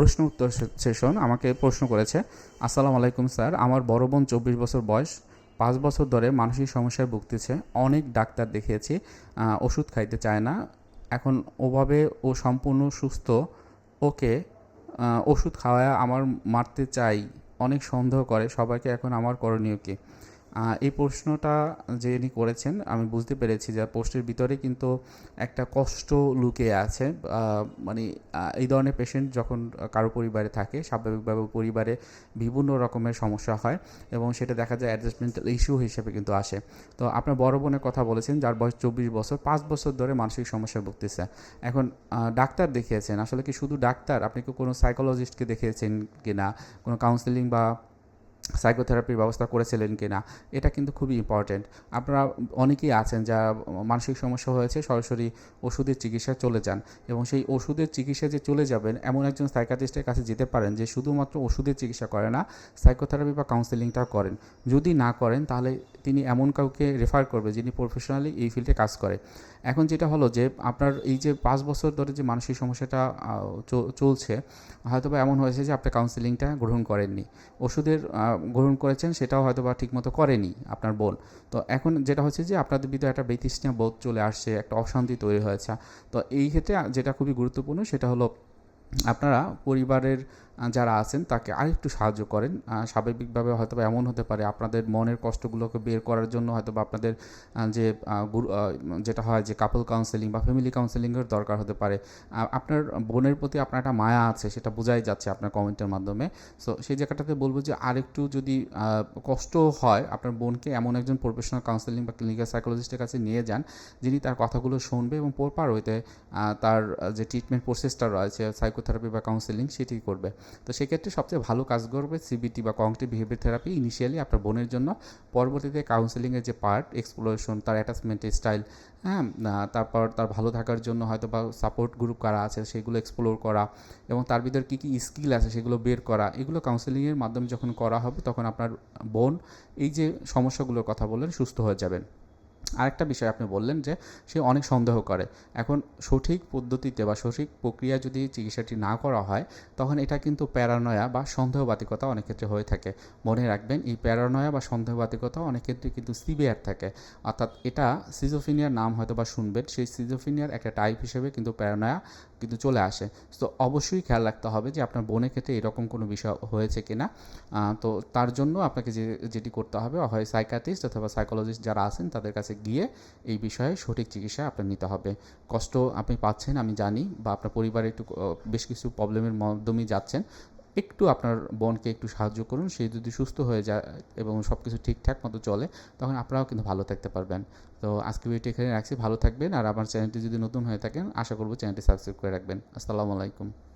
প্রশ্ন উত্তর সেশন আমাকে প্রশ্ন করেছে, আসসালামু আলাইকুম স্যার, আমার বড় বোন চব্বিশ বছর বয়স, পাঁচ বছর ধরে মানসিক সমস্যায় ভুগতেছে, অনেক ডাক্তার দেখিয়েছি ওষুধ খাইতে চায় না, এখন ওভাবে ও সম্পূর্ণ সুস্থ, ওকে ওষুধ খাওয়ায় আমার মারতে চাই, অনেক সন্দেহ করে, সবাইকে এখন আমার করণীয় কি? এই প্রশ্নটা যে ইনি করেছেন, আমি বুঝতে পেরেছি যে পোস্টের ভিতরে কিন্তু একটা কষ্ট লুকিয়ে আছে। মানে এই ধরনের পেশেন্ট যখন কারও পরিবারে থাকে, স্বাভাবিকভাবে পরিবারে বিভিন্ন রকমের সমস্যা হয় এবং সেটা দেখা যায় অ্যাডজাস্টমেন্টাল ইস্যু হিসেবে কিন্তু আসে। তো আপনার বড় বোনের কথা বলেছেন, যার বয়স চব্বিশ বছর, পাঁচ বছর ধরে মানসিক সমস্যায় ভুগতেছে। এখন ডাক্তার দেখিয়েছেন, আসলে কি শুধু ডাক্তার? আপনি কি কোনো সাইকোলজিস্টকে দেখিয়েছেন কি না কোনো? কাউন্সিলিং বা সাইকোথেরাপির ব্যবস্থা করেছিলেন কি না এটা কিন্তু খুবই ইম্পর্ট্যান্ট আপনারা অনেকেই আছেন যা মানসিক সমস্যা হয়েছে, সরাসরি ওষুধের চিকিৎসা চলে যান এবং সেই ওষুধের চিকিৎসা যে চলে যাবেন, এমন একজন সাইকাটিস্টের কাছে যেতে পারেন যে শুধুমাত্র ওষুধের চিকিৎসা করে না সাইকোথেরাপি বা কাউন্সিলিংটাও করেন। যদি না করেন, তাহলে তিনি এমন কাউকে রেফার করবে যিনি প্রফেশনালি এই ফিল্ডে কাজ করে। এখন যেটা হলো যে, আপনার এই যে পাঁচ বছর ধরে যে মানসিক সমস্যাটা চলছে হয়তো বা এমন হয়েছে যে, আপনি কাউন্সিলিংটা গ্রহণ করেননি। ওষুধের গ্রহণ করেছেন, সেটাও হয়তো বা ঠিকমতো করেনি আপনার বোন। তো এখন যেটা হচ্ছে যে, আপনাদের ভিতরে একটা বেতৃষ্ণা বোধ চলে আসছে, একটা অশান্তি তৈরি হয়েছে। তো এই ক্ষেত্রে যেটা খুবই গুরুত্বপূর্ণ, সেটা হলো আপনারা পরিবারের যারা আছেন, তাকে আরেকটু সাহায্য করেন। স্বাভাবিকভাবে হয়তো বা এমন হতে পারে আপনাদের মনের কষ্টগুলোকে বের করার জন্য হয়তো বা আপনাদের যে যেটা হয় যে কাপল কাউন্সেলিং বা ফ্যামিলি কাউন্সেলিংয়ের দরকার হতে পারে। আপনার বোনের প্রতি আপনার একটা মায়া আছে, সেটা বোঝাই যাচ্ছে আপনার কমেন্টের মাধ্যমে। সো সেই জায়গাটাতে বলব যে, আরেকটু যদি কষ্ট হয়, আপনার বোনকে এমন একজন প্রফেশনাল কাউন্সেলিং বা ক্লিনিক্যাল সাইকোলজিস্টের কাছে নিয়ে যান, যিনি তার কথাগুলো শুনবে এবং পরপার হইতে তার যে ট্রিটমেন্ট প্রসেসটা রয়েছে সাইকোথেরাপি বা কাউন্সেলিং সেটি করবে। তো সেক্ষেত্রে সবচেয়ে ভালো কাজ করবে সিবিটি বা কংক্রিট বিহেভিয়ার থেরাপি ইনিশিয়ালি আপনার বোনের জন্য। পরবর্তীতে কাউন্সেলিংয়ের যে পার্ট এক্সপ্লোরেশন তার অ্যাটাচমেন্ট স্টাইল হ্যাঁ তারপর তার ভালো থাকার জন্য হয়তো বা সাপোর্ট গ্রুপ কারা আছে সেগুলো এক্সপ্লোর করা এবং তার ভিতরে কী কী স্কিল আছে সেগুলো বের করা, এগুলো কাউন্সেলিংয়ের মাধ্যমে যখন করা হবে তখন আপনার বোন এই যে সমস্যাগুলোর কথা বললেন সুস্থ হয়ে যাবেন। আরেকটা বিষয় আপনি বললেন যে সে অনেক সন্দেহ করে। এখন সঠিক পদ্ধতিতে বা সঠিক প্রক্রিয়া যদি চিকিৎসাটি না করা হয়, তখন এটা কিন্তু প্যারানয়া বা সন্দেহবাতিকতা অনেক ক্ষেত্রে হয়ে থাকে। মনে রাখবেন, এই প্যারানয়া বা সন্দেহবাতিকতা অনেক ক্ষেত্রে কিন্তু সিভিয়ার থাকে। অর্থাৎ এটা সিজোফিনিয়ার নাম হয়তো বা শুনবেন, সেই সিজোফিনিয়ার একটা টাইপ হিসেবে কিন্তু প্যারানয়া কিন্তু চলে আসে। তো অবশ্যই খেয়াল রাখতে হবে যে আপনার বোনের ক্ষেত্রে এরকম কোনো বিষয় হয়েছে কিনা। না তো তার জন্য আপনাকে যে, যেটি করতে হবে হয় সাইকাটিস্ট অথবা সাইকোলজিস্ট যারা আছেন তাদের কাছে গিয়ে এই বিষয়ে সঠিক চিকিৎসা আপনার নিতে হবে। কষ্ট আপনি পাচ্ছেন, আমি জানি, বা আপনার পরিবারে একটু বেশ কিছু প্রবলেমের মাধ্যমেই যাচ্ছেন। একটু আপনার বোনকে একটু সাহায্য করুন, সে যদি সুস্থ হয়ে যায় এবং সব কিছু ঠিকঠাক মতো চলে, তখন আপনারাও কিন্তু ভালো থাকতে পারবেন। তো আজকে ভিডিওটি এখানে রাখছি, ভালো থাকবেন আর আমার চ্যানেলটি যদি নতুন হয়ে থাকেন, আশা করব চ্যানেলটি সাবস্ক্রাইব করে রাখবেন। আসসালামু আলাইকুম।